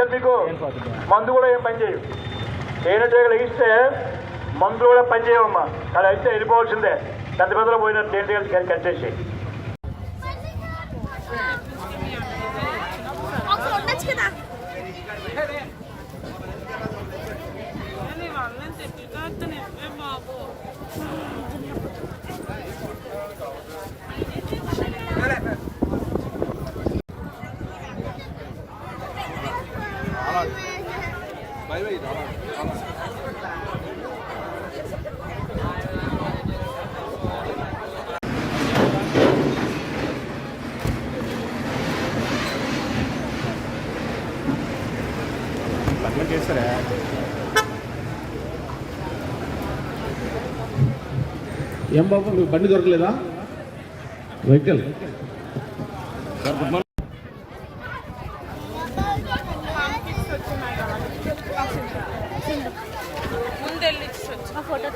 తెలుసు మీకు మందు కూడా ఏం పనిచేయవు తేనెటీగలు ఇస్తే మందు కూడా పనిచేయవమ్మా అలా అయితే వెళ్ళిపోవాల్సిందే పెద్ద పెద్దలో పోయిన తేనెటీగలు కట్టేసి ఒకసారి ఉండొచ్చు వాళ్ళని తిట్టుతా బాబు లగ్నం చేస్తారా? ఏం బాబు మీకు బండి దొరకలేదా? వెహికల్. Photo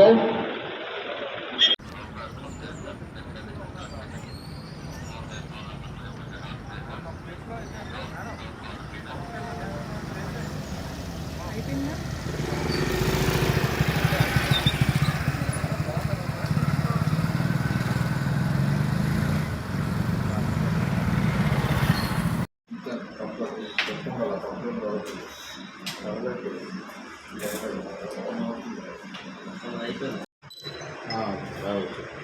Sunday. పెట్టండి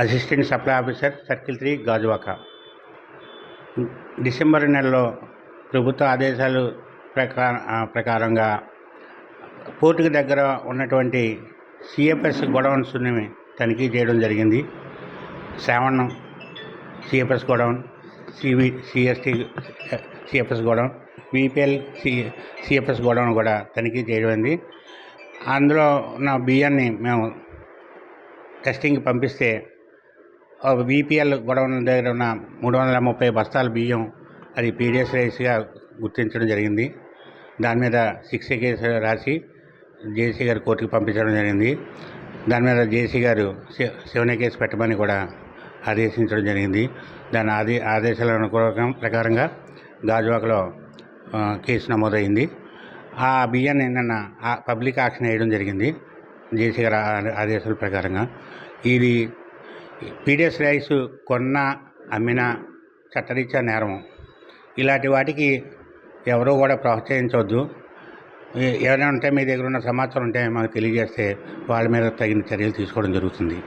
assistant supply officer circle three Gajuwaka. December నెలలో ప్రభుత్వ ఆదేశాలు ప్రకార ప్రకారంగా పోర్టుకు దగ్గర ఉన్నటువంటి సిఎఫ్ఎస్ గొడవన్స్ని తనిఖీ చేయడం జరిగింది. శ్రావణం CFS godown CV CST CFS godown BPL C CFS godown కూడా తనిఖీ చేయబడింది అందులో ఉన్న బియ్యాన్ని మేము టెస్టింగ్కి పంపిస్తే బీపీఎల్ గొడవల దగ్గర ఉన్న మూడు వందల ముప్పై బస్తాల బియ్యం అది పీడిఎస్ రైస్గా గుర్తించడం జరిగింది. దాని మీద సిక్స్ కేసు రాసి జేసీ గారు కోర్టుకి పంపించడం జరిగింది. దాని మీద జేసీ గారు శి- శివన కేసు పెట్టమని కూడా ఆదేశించడం జరిగింది. దాని ఆదే ఆదేశాల అనుకూలం ప్రకారంగా గాజువాకలో కేసు నమోదైంది. ఆ బియ్యాన్ని నిన్న ఆ పబ్లిక్ ఆక్షన్ వేయడం జరిగింది. జేసీ గారి ఆదేశాల ప్రకారంగా. ఇది పీడిఎస్ రైస్ కొన్న అమ్మిన చట్టరీత్యా నేరం ఇలాంటి వాటికి ఎవరూ కూడా ప్రోత్సహించవద్దు. ఎవరైనా ఏమైనా ఉంటే మీ దగ్గర ఉన్న సమాచారం ఉంటే మాకు తెలియజేస్తే వాళ్ళ మీద తగిన చర్యలు తీసుకోవడం జరుగుతుంది.